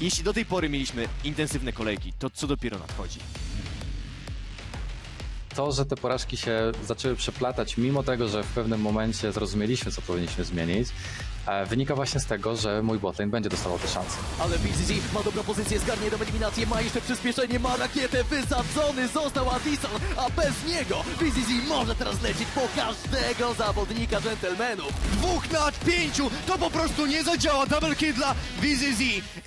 Jeśli do tej pory mieliśmy intensywne kolejki, to co dopiero nadchodzi? To, że te porażki się zaczęły przeplatać, mimo tego, że w pewnym momencie zrozumieliśmy, co powinniśmy zmienić, wynika właśnie z tego, że mój botlane będzie dostawał te szanse. Ale BZZ ma dobrą pozycję, zgarnie do eliminację, ma jeszcze przyspieszenie, ma rakietę, wysadzony został Addison, a bez niego BZZ może teraz lecieć po każdego zawodnika dżentelmenów. Dwóch nad pięciu! To po prostu nie zadziała! Double kill dla VZZ!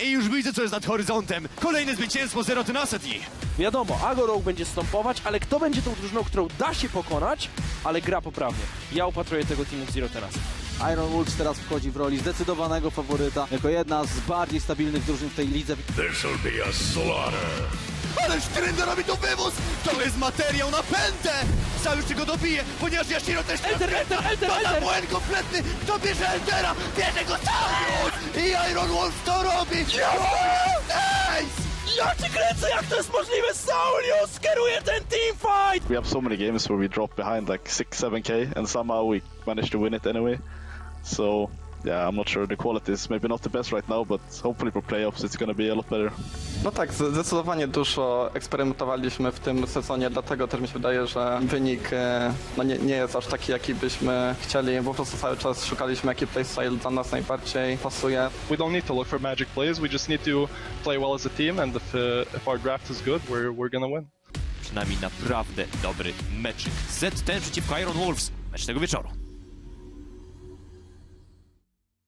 I już widzę, co jest nad horyzontem. Kolejne zwycięstwo Zero Tenacity! Wiadomo, Agorok będzie stąpować, ale kto będzie tą drużyną, którą da się pokonać, ale gra poprawnie. Ja upatruję tego teamu w Zero teraz. Iron Wolves teraz wchodzi w roli zdecydowanego faworyta, jako jedna z bardziej stabilnych drużyn w tej lidze. This'll be a slaughter. Ale Sztrynder robi tu wywóz! To jest materiał na pętę! Sam już go dobije, ponieważ Yashiro też... Elter, Elter, Elter, To na Elter! błęd kompletny! Kto bierze Eltera? Bierze go cały! I Iron Wolf to robi! Nice! Ja cię kręcę, jak to jest możliwe! Saulius kieruje ten teamfight! we have so many games where we drop behind like 6 7k and somehow we manage to win it anyway so yeah i'm not sure the quality is maybe not the best right now but hopefully for playoffs it's to be a lot better No tak, zdecydowanie dużo eksperymentowaliśmy w tym sezonie, dlatego też mi się wydaje, że wynik e, no nie, nie jest aż taki, jaki byśmy chcieli. Po prostu cały czas szukaliśmy, jaki playstyle dla nas najbardziej pasuje. we don't need to look for magic plays. We just need to play well as a team, and if uh, if our draft is good, we're we're gonna win. Przynajmniej naprawdę dobry meczyk. Z ten przeciwko Iron Wolves. Mecz tego wieczoru.